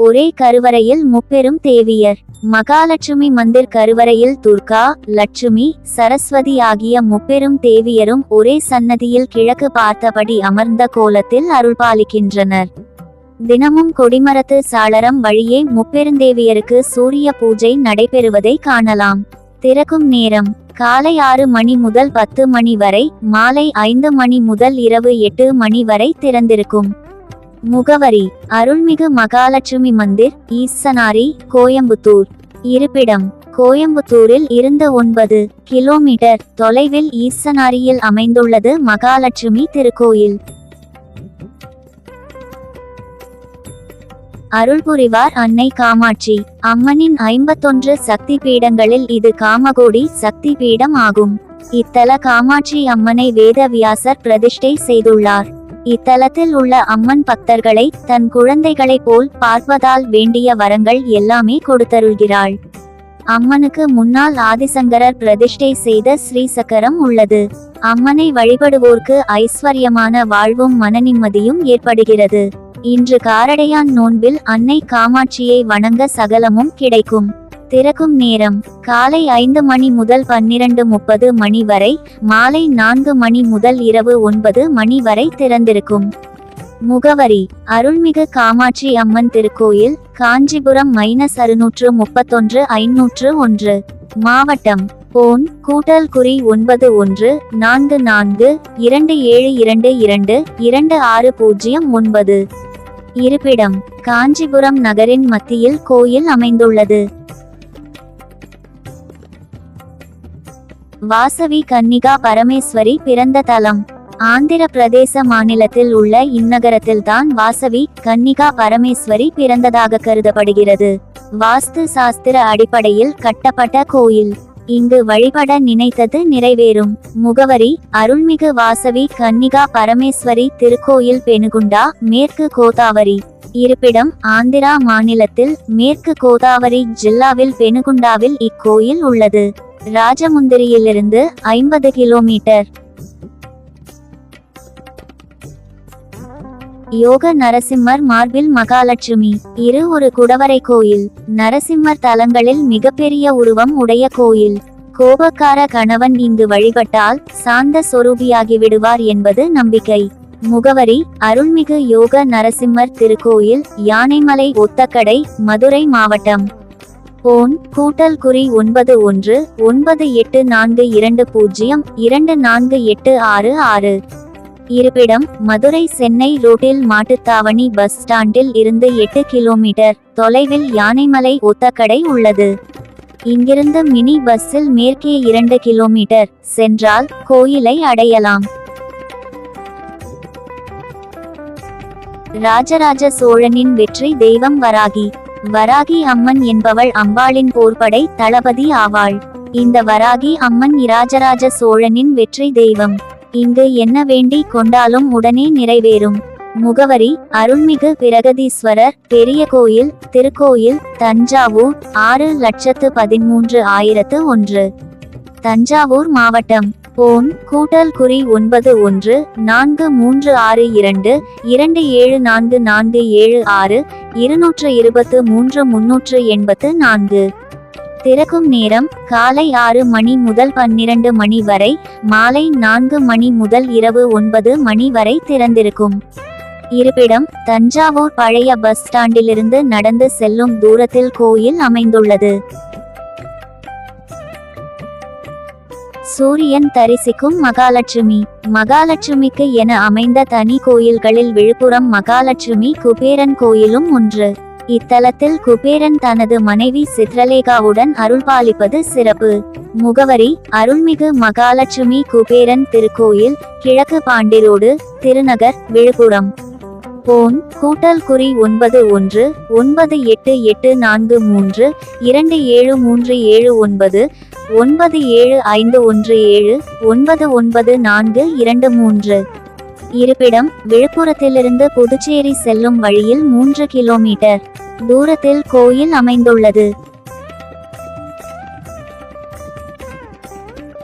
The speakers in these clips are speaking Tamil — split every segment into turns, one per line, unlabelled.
ஒரே கருவறையில் முப்பெரும் தேவியர். மகாலட்சுமி மந்திர் கருவறையில் துர்கா லட்சுமி சரஸ்வதி ஆகிய முப்பெரும் தேவியரும் ஒரே சன்னதியில் கிழக்கு பார்த்தபடி அமர்ந்த கோலத்தில் அருள்பாலிக்கின்றனர். தினமும் கொடிமரத்து சாளரம் வழியே முப்பெருந்தேவியருக்கு சூரிய பூஜை நடைபெறுவதை காணலாம். திறக்கும் நேரம். காலை ஆறு மணி முதல் பத்து மணி வரை மாலை ஐந்து மணி முதல் இரவு எட்டு மணி வரை திறந்திருக்கும். முகவரி அருள்மிகு மகாலட்சுமி மந்திர் ஈசனாரி கோயம்புத்தூர். இருப்பிடம் கோயம்புத்தூரில் இருந்து ஒன்பது கிலோமீட்டர். தொலைவில் ஈசனாரியில் அமைந்துள்ளது மகாலட்சுமி திருக்கோயில். அருள்புரிவார் அன்னை காமாட்சி. அம்மனின் ஐம்பத்தொன்று சக்தி பீடங்களில் இது காமகோடி சக்தி பீடம் ஆகும். இத்தல காமாட்சி அம்மனை வேதவியாசர் பிரதிஷ்டை செய்துள்ளார். இத்தலத்தில் உள்ள அம்மன் பக்தர்களை தன் குழந்தைகளைப் போல் பார்ப்பதால் வேண்டிய வரங்கள் எல்லாமே கொடுத்தருள்கிறாள். அம்மனுக்கு முன்னால் ஆதிசங்கரர் பிரதிஷ்டை செய்த ஸ்ரீசக்கரம் உள்ளது. அம்மனை வழிபடுவோர்க்கு ஐஸ்வர்யமான வாழ்வும் மனநிம்மதியும் ஏற்படுகிறது. இன்று காரடையான் நோன்பில் அன்னை காமாட்சியை வணங்க சகலமும் கிடைக்கும். திறக்கும் நேரம். காலை ஐந்து மணி முதல் பன்னிரண்டு முப்பது மணி வரை மாலை நான்கு மணி முதல் இரவு ஒன்பது மணி வரை திறந்திருக்கும். முகவரி அருள்மிகு காமாட்சி அம்மன் திருக்கோயில் காஞ்சிபுரம் மைனஸ் அறுநூற்று முப்பத்தொன்று ஐநூற்று ஒன்று. மாவட்டம் போன் கூட்டல் குறி ஒன்பது ஒன்று நான்கு நான்கு இரண்டு ஏழு இரண்டு இரண்டு இரண்டு ஆறு பூஜ்ஜியம் ஒன்பது. இருப்பிடம் காஞ்சிபுரம் நகரின் மத்தியில் கோயில் அமைந்துள்ளது. வாசவி கன்னிகா பரமேஸ்வரி பிறந்த தலம். ஆந்திர பிரதேச மாநிலத்தில் உள்ள இந்நகரத்தில்தான் வாசவி கன்னிகா பரமேஸ்வரி பிறந்ததாக கருதப்படுகிறது. வாஸ்து சாஸ்திர அடிப்படையில் கட்டப்பட்ட கோயில். இங்கு வழிபட நினைத்தது நிறைவேறும். முகவரி அருள்மிகு வாசவி கன்னிகா பரமேஸ்வரி திருக்கோயில் பெனுகுண்டா மேற்கு கோதாவரி. இருப்பிடம் ஆந்திரா மாநிலத்தில் மேற்கு கோதாவரி ஜில்லாவில் பெனுகுண்டாவில் இக்கோயில் உள்ளது. ராஜமுந்திரியிலிருந்து ஐம்பது கிலோமீட்டர். யோக நரசிம்மர் மார்பில் மகாலட்சுமி. இரு ஒரு குடவரை கோயில். நரசிம்மர் தலங்களில் மிகப்பெரிய உருவம் உடைய கோயில். கோபக்கார கணவன் இங்கு வழிபட்டால் சாந்த சொரூபியாகி விடுவார் என்பது நம்பிக்கை. முகவரி அருள்மிகு யோக நரசிம்மர் திருக்கோயில் யானைமலை ஒத்தக்கடை மதுரை மாவட்டம். போன் கூட்டல் குறி ஒன்பது ஒன்று ஒன்பது எட்டு நான்கு இரண்டு பூஜ்ஜியம் இரண்டு நான்கு எட்டு ஆறு ஆறு. இருப்பிடம் மதுரை சென்னை ரோட்டில் மாட்டுத்தாவணி பஸ் ஸ்டாண்டில் இருந்து எட்டு கிலோமீட்டர் தொலைவில் யானைமலை ஒத்தக்கடை உள்ளது. இங்கிருந்து மினி பஸ்ஸில் மேற்கே இரண்டு கிலோமீட்டர் சென்றால் கோயிலை அடையலாம். ராஜராஜ சோழனின் வெற்றி தெய்வம் வராகி. வராகி அம்மன் என்பவள் அம்பாளின் போர்படை தளபதி ஆவாள். இந்த வராகி அம்மன் இராஜராஜ சோழனின் வெற்றி தெய்வம். இங்கு என்ன வேண்டி கொண்டாலும் உடனே நிறைவேறும். முகவரி அருள்மிகு பிரகதீஸ்வரர் பெரிய கோயில் திருக்கோயில் தஞ்சாவூர் ஆறு லட்சத்து பதிமூன்று ஆயிரத்து ஒன்று. தஞ்சாவூர் மாவட்டம் போன் கூட்டல் குறி ஒன்பது ஒன்று நான்கு மூன்று ஆறு இரண்டு இரண்டு ஏழு நான்கு நான்கு ஏழு ஆறு இருநூற்று இருபத்து மூன்று முன்னூற்று எண்பத்து நான்கு. திறக்கும் நேரம் காலை ஆறு மணி முதல் பன்னிரண்டு மணி வரை மாலை நான்கு மணி முதல் இரவு ஒன்பது மணி வரை திறந்திருக்கும். இருப்பிடம் தஞ்சாவூர் பழைய பஸ் ஸ்டாண்டிலிருந்து நடந்து செல்லும் தூரத்தில் கோயில் அமைந்துள்ளது. சூரியன் தரிசிக்கும் மகாலட்சுமி. மகாலட்சுமிக்கு என அமைந்த தனி கோயில்களில் விழுப்புரம் மகாலட்சுமி குபேரன் கோயிலும் ஒன்று. இத்தலத்தில் குபேரன் தனது மனைவி சித்ரலேகாவுடன் அருள்பாலிப்பது சிறப்பு. முகவரி அருள்மிகு மகாலட்சுமி குபேரன் திருக்கோயில் கிழக்கு பாண்டிரோடு திருநகர் விழுப்புரம். போன் கூட்டல் குறி ஒன்பது ஒன்று ஒன்பது எட்டு எட்டு நான்கு மூன்று இரண்டு ஏழு மூன்று ஏழு ஒன்பது ஒன்பது ஏழு ஐந்து ஒன்று ஏழு ஒன்பது ஒன்பது நான்கு இரண்டு மூன்று. இருப்பிடம் விழுப்புரத்திலிருந்து புதுச்சேரி செல்லும் வழியில் மூன்று கிலோமீட்டர். தூரத்தில் கோயில் அமைந்துள்ளது.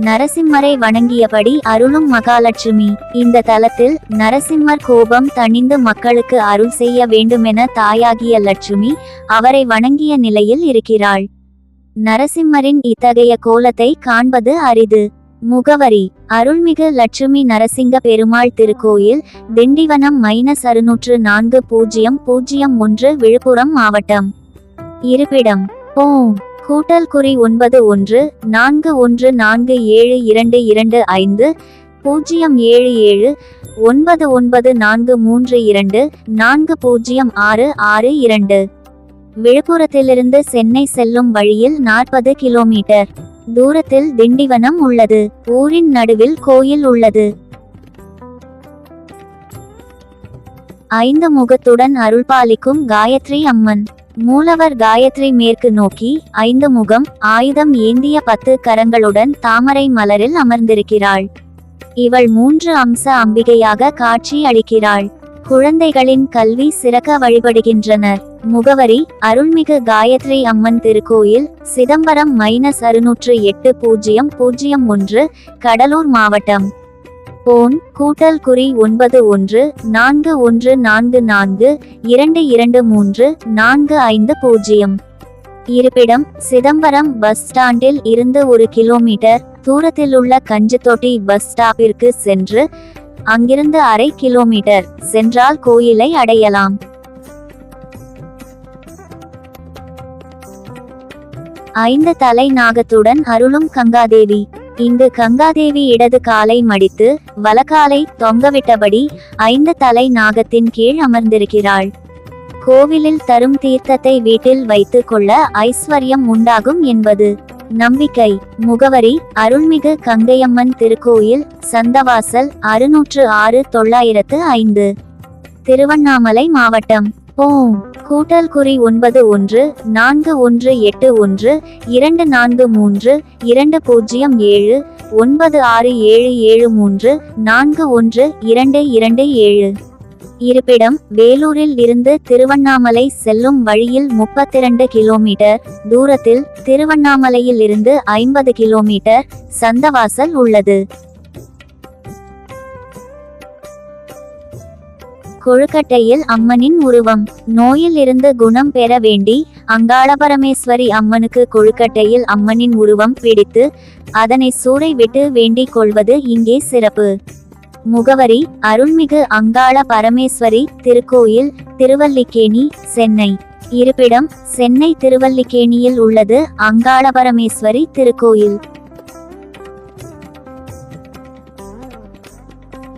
நரசிம்மரை வணங்கியபடி அருளும் மகாலட்சுமி. இந்த தலத்தில் நரசிம்மர் கோபம் தணிந்து மக்களுக்கு அருள் செய்ய வேண்டுமென தாயாகிய லட்சுமி அவரை வணங்கிய நிலையில் இருக்கிறாள். நரசிம்மரின் இத்தகைய கோலத்தை காண்பது அரிது. முகவரி அருள்மிகு லட்சுமி நரசிங்க பெருமாள் திருக்கோயில் திண்டிவனம் மைனஸ் அறுநூற்று நான்கு பூஜ்ஜியம் பூஜ்ஜியம் ஒன்று விழுப்புரம் மாவட்டம். இருப்பிடம் ஓம் கூட்டல் குறி ஒன்பது ஒன்று நான்கு ஒன்று நான்கு ஏழு இரண்டு இரண்டு ஐந்து பூஜ்ஜியம் ஏழு ஏழு ஒன்பது ஒன்பது நான்கு மூன்று இரண்டு நான்கு பூஜ்ஜியம் ஆறு ஆறு இரண்டு. விழுப்புரத்திலிருந்து சென்னை செல்லும் வழியில் நாற்பது கிலோமீட்டர். தூரத்தில் திண்டிவனம் உள்ளது. ஊரின் நடுவில் கோயில் உள்ளது. ஐந்து முகத்துடன் அருள்பாலிக்கும் காயத்ரி அம்மன். மூலவர் காயத்ரி மேற்கு நோக்கி ஐந்து முகம் ஆயுதம் ஏந்திய பத்து கரங்களுடன் தாமரை மலரில் அமர்ந்திருக்கிறாள். இவள் மூன்று அம்ச அம்பிகையாக காட்சி அளிக்கிறாள். குழந்தைகளின் கல்வி சிறக்க வழிபடுகின்றனர். முகவரி அருள்மிகு காயத்ரி அம்மன் திருக்கோயில் சிதம்பரம் மைனஸ் அறுநூற்று எட்டு பூஜ்ஜியம் பூஜ்ஜியம் ஒன்று கடலூர் மாவட்டம். போன் கூட்டல் குறி ஒன்பது ஒன்று நான்கு ஒன்று நான்கு நான்கு இரண்டு இரண்டு மூன்று நான்கு ஐந்து பூஜ்ஜியம். இருப்பிடம் சிதம்பரம் பஸ் ஸ்டாண்டில் இருந்து ஒரு கிலோமீட்டர் தூரத்திலுள்ள கஞ்சித்தொட்டி பஸ் ஸ்டாப்பிற்கு சென்று அங்கிருந்து அரை கிலோமீட்டர் சென்றால் கோயிலை அடையலாம். ஐந்து தலை நாகத்துடன் அருளும் கங்காதேவி. இங்கு கங்காதேவி இடது காலை மடித்து வலக்காலை தொங்கவிட்டபடி ஐந்து தலை நாகத்தின் கீழ் அமர்ந்திருக்கிறாள். கோவிலில் தரும் தீர்த்தத்தை வீட்டில் வைத்துக் கொள்ள ஐஸ்வர்யம் உண்டாகும் என்பது. நம்பிக்கை. முகவரி அருள்மிகு கங்கையம்மன் திருக்கோயில் சந்தவாசல் அறுநூற்று ஆறு தொள்ளாயிரத்து ஐந்து. திருவண்ணாமலை மாவட்டம். ஓம். கூட்டல் குறி ஒன்பது ஒன்று நான்கு ஒன்று எட்டு ஒன்று இரண்டு நான்கு மூன்று இரண்டு பூஜ்ஜியம் ஏழு ஒன்பது ஆறு ஏழு ஏழு மூன்று நான்கு ஒன்று இரண்டு இரண்டு ஏழு. இருப்பிடம் வேலூரில் இருந்து திருவண்ணாமலை செல்லும் வழியில் முப்பத்திரண்டு கிலோமீட்டர் தூரத்தில் திருவண்ணாமலையில் இருந்து ஐம்பது கிலோமீட்டர் சந்தவாசல் உள்ளது. கொழுக்கட்டையில் அம்மனின் உருவம். நோயில் இருந்து குணம் பெற வேண்டி அங்காளபரமேஸ்வரி அம்மனுக்கு கொழுக்கட்டையில் அம்மனின் உருவம் பிடித்து அதனை சூறை விட்டு வேண்டிக் கொள்வது இங்கே சிறப்பு. முகவரி அருள்மிகு அங்காள பரமேஸ்வரி திருக்கோயில் திருவல்லிக்கேணி சென்னை. இருப்பிடம் சென்னை திருவல்லிக்கேணியில் உள்ளது அங்காள பரமேஸ்வரி திருக்கோயில்.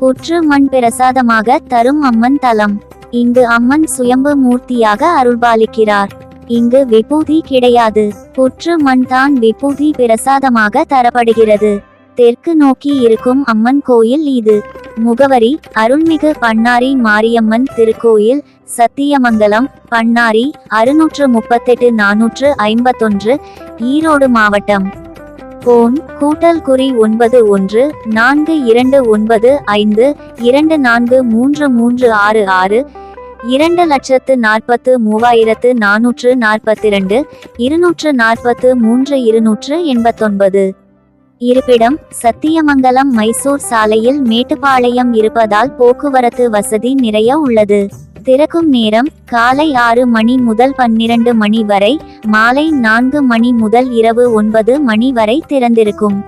புற்று மண் பிரசாதமாக தரும் அம்மன் தலம். இங்கு அம்மன் சுயம்பு மூர்த்தியாக அருள்பாலிக்கிறார். இங்கு விபூதி கிடையாது. புற்று மண் தான் விபூதி பிரசாதமாக தரப்படுகிறது. தெற்கு நோக்கி இருக்கும் அம்மன் கோயில் இது. முகவரி அருள்மிகு பண்ணாரி மாரியம்மன் திருக்கோயில் சத்தியமங்கலம் பண்ணாரி அறுநூற்று முப்பத்தெட்டு நானூற்று ஐம்பத்தொன்று ஈரோடு மாவட்டம். போன் கூட்டல் குறி ஒன்பது ஒன்று நான்கு இரண்டு ஒன்பது ஐந்து இரண்டு நான்கு மூன்று மூன்று ஆறு ஆறு இரண்டு லட்சத்து நாற்பத்து மூவாயிரத்து நானூற்று நாற்பத்திரண்டு இருநூற்று நாற்பத்து மூன்று இருநூற்று எண்பத்தொன்பது. இருப்பிடம் சத்தியமங்கலம் மைசூர் சாலையில் மேட்டுப்பாளையம் இருப்பதால் போக்குவரத்து வசதி நிறைய உள்ளது. திறக்கும் நேரம் காலை ஆறு மணி முதல் பன்னிரண்டு மணி வரை மாலை நான்கு மணி முதல் இரவு ஒன்பது மணி வரை திறந்திருக்கும்.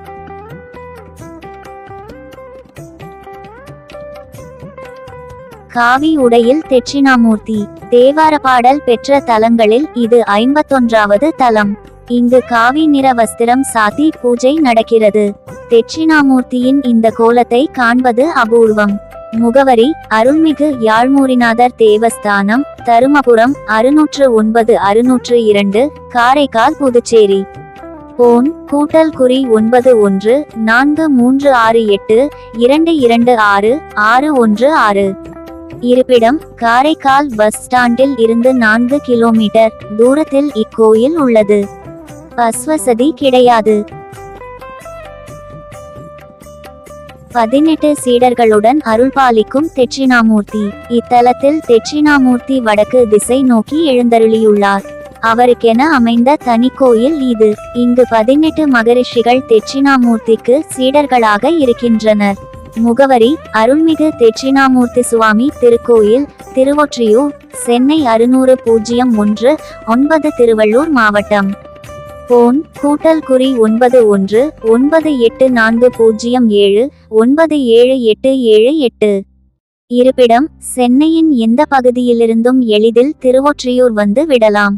காவி உடையில் தெட்சிணாமூர்த்தி தேவார பாடல் பெற்ற தலங்களில் இது ஐம்பத்தொன்றாவது தலம். இங்கு காவி நிற வஸ்திரம் சாத்தி பூஜை நடக்கிறது. தெட்சிணாமூர்த்தியின் இந்த கோலத்தை காண்பது அபூர்வம். முகவரி அருள்மிகு யாழ்மூரிநாதர் தேவஸ்தானம் தருமபுரம் அறுநூற்று ஒன்பது அறுநூற்று இரண்டு காரைக்கால் புதுச்சேரி. போன் கூட்டல் குறி ஒன்பது ஒன்று நான்கு மூன்று ஆறு எட்டு இரண்டு இரண்டு ஆறு ஆறு ஒன்று ஆறு. இருப்பிடம் காரைக்கால் பஸ் ஸ்டாண்டில் இருந்து நான்கு கிலோமீட்டர் தூரத்தில் இக்கோயில் உள்ளது. பஸ் வசதி கிடையாது. பதினெட்டு சீடர்களுடன் அருள்பாலிக்கும் தெட்சிணாமூர்த்தி இத்தலத்தில் தெட்சிணாமூர்த்தி வடக்கு திசை நோக்கி எழுந்தருளியுள்ளார். அவருக்கென அமைந்த தனி கோயில் இது. இங்கு பதினெட்டு மகரிஷிகள் தெட்சிணாமூர்த்திக்கு சீடர்களாக இருக்கின்றனர். முகவரி அருள்மிகு தெட்சிணாமூர்த்தி சுவாமி திருக்கோயில் திருவொற்றியூர் சென்னை அறுநூறு பூஜ்ஜியம் ஒன்று ஒன்பது திருவள்ளூர் மாவட்டம். போன் கூட்டல் குறி ஒன்பது ஒன்று ஒன்பது எட்டு நான்கு பூஜ்ஜியம் ஏழு ஒன்பது ஏழு எட்டு ஏழு எட்டு. இருப்பிடம் சென்னையின் எந்த பகுதியிலிருந்தும் எளிதில் திருவொற்றியூர் வந்து விடலாம்.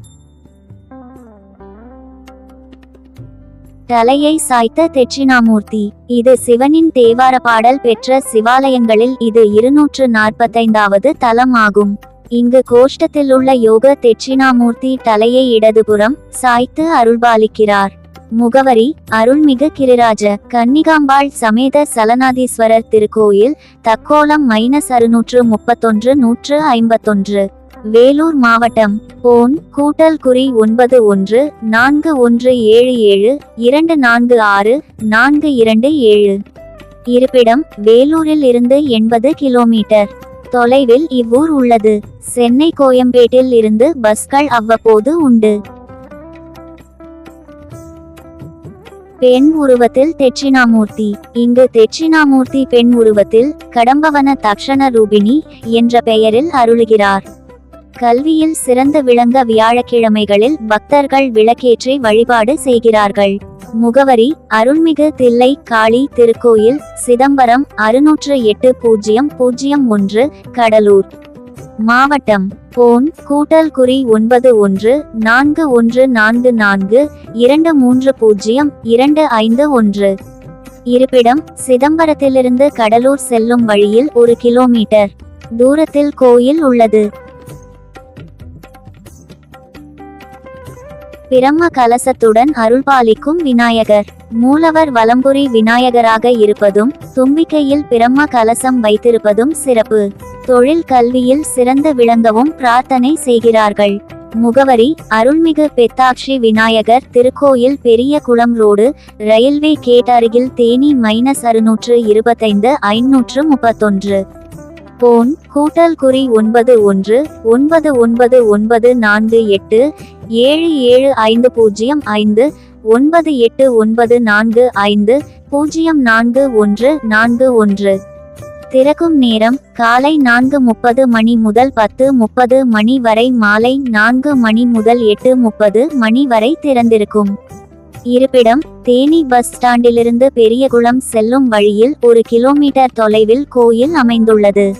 தலையை சாய்த்த தெட்சிணாமூர்த்தி இது சிவனின் தேவார பாடல் பெற்ற சிவாலயங்களில் இது இருநூற்று நாற்பத்தைந்தாவது தலம் ஆகும் இங்கு கோஷ்டத்தில் உள்ள யோக தெட்சிணாமூர்த்தி தலையை இடதுபுறம் சாய்த்து அருள்பாலிக்கிறார். முகவரி அருள்மிகு கிரிராஜ கன்னிகாம்பாள் சமேத சலநாதீஸ்வரர் திருக்கோயில் தக்கோலம் மைனஸ் அறுநூற்று முப்பத்தொன்று நூற்று ஐம்பத்தொன்று. வேலூர் மாவட்டம் போன் கூட்டல் குறி ஒன்பது ஒன்று நான்கு ஒன்று ஏழு ஏழு இரண்டு நான்கு ஆறு நான்கு இரண்டு ஏழு. இருப்பிடம் வேலூரில் இருந்து எண்பது கிலோமீட்டர். தொலைவில் இவ்வூர் உள்ளது. சென்னை கோயம்பேட்டில் இருந்து பஸ்கள் அவ்வப்போது உண்டு. பெண் உருவத்தில் தெட்சிணாமூர்த்தி இங்கு தெட்சிணாமூர்த்தி பெண் உருவத்தில் கடம்பவன தக்ஷண ரூபிணி என்ற பெயரில் அருளுகிறார். கல்வியில் சிறந்து விளங்க வியாழக்கிழமைகளில் பக்தர்கள் விளக்கேற்றி வழிபாடு செய்கிறார்கள். முகவரி அருள்மிகு தில்லை காளி திருக்கோயில் சிதம்பரம் அறுநூற்று எட்டு பூஜ்ஜியம் பூஜ்ஜியம் ஒன்று கடலூர். மாவட்டம் போன் கூட்டல் குறி ஒன்பது ஒன்று நான்கு ஒன்று நான்கு நான்கு இரண்டு மூன்று பூஜ்ஜியம் இரண்டு ஐந்து ஒன்று. இருப்பிடம் சிதம்பரத்திலிருந்து கடலூர் செல்லும் வழியில் ஒரு கிலோமீட்டர். தூரத்தில் கோயில் உள்ளது. பிரம்ம கலசத்துடன் அருள்பாலிக்கும் விநாயகர். மூலவர் வலம்புரி விநாயகராக இருப்பதும் தும்பிக்கையில் பிரம்ம கலசம் வைத்திருப்பதும் சிறப்பு. தொழில் கல்வியில் சிறந்து விளங்கவும் பிரார்த்தனை செய்கிறார்கள். முகவரி அருள்மிகு பெத்தாட்சி விநாயகர் திருக்கோயில் பெரிய குளம் ரோடு ரயில்வே கேட் அருகில் தேனி மைனஸ் அறுநூற்று இருபத்தைந்து ஐநூற்று முப்பத்தொன்று. போன் கூட்டல் குறி ஒன்பது ஒன்று ஒன்பது ஒன்பது ஒன்பது நான்கு எட்டு ஏழு ஏழு ஐந்து பூஜ்ஜியம் ஐந்து ஒன்பது எட்டு ஒன்பது நான்கு ஐந்து பூஜ்ஜியம் நான்கு ஒன்று நான்கு ஒன்று. திறக்கும் நேரம் காலை நான்கு முப்பது மணி முதல் பத்து முப்பது மணி வரை மாலை நான்கு மணி முதல் எட்டு முப்பது மணி வரை திறந்திருக்கும். இருப்பிடம் தேனி பஸ் ஸ்டாண்டிலிருந்து பெரியகுளம் செல்லும் வழியில் ஒரு கிலோமீட்டர் தொலைவில் கோயில் அமைந்துள்ளது.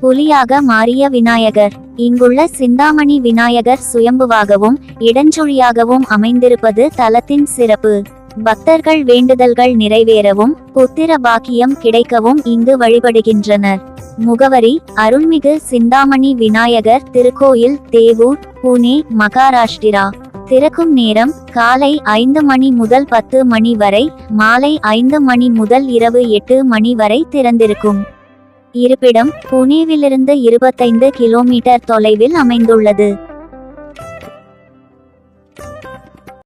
புலியாக மாறிய விநாயகர். இங்குள்ள சிந்தாமணி விநாயகர் சுயம்புவாகவும் இடஞ்சொழியாகவும் அமைந்திருப்பது தலத்தின் சிறப்பு. பக்தர்கள் வேண்டுதல்கள் நிறைவேறவும் புத்திர பாக்கியம் கிடைக்கவும் இங்கு வழிபடுகின்றனர். முகவரி அருள்மிகு சிந்தாமணி விநாயகர் திருக்கோயில் தேவூர் புனே மகாராஷ்டிரா. திறக்கும் நேரம் காலை ஐந்து மணி முதல் பத்து மணி வரை மாலை ஐந்து மணி முதல் இரவு எட்டு மணி வரை திறந்திருக்கும். இருப்பிடம் புனேவிலிருந்து இருபத்தைந்து கிலோமீட்டர் தொலைவில் அமைந்துள்ளது.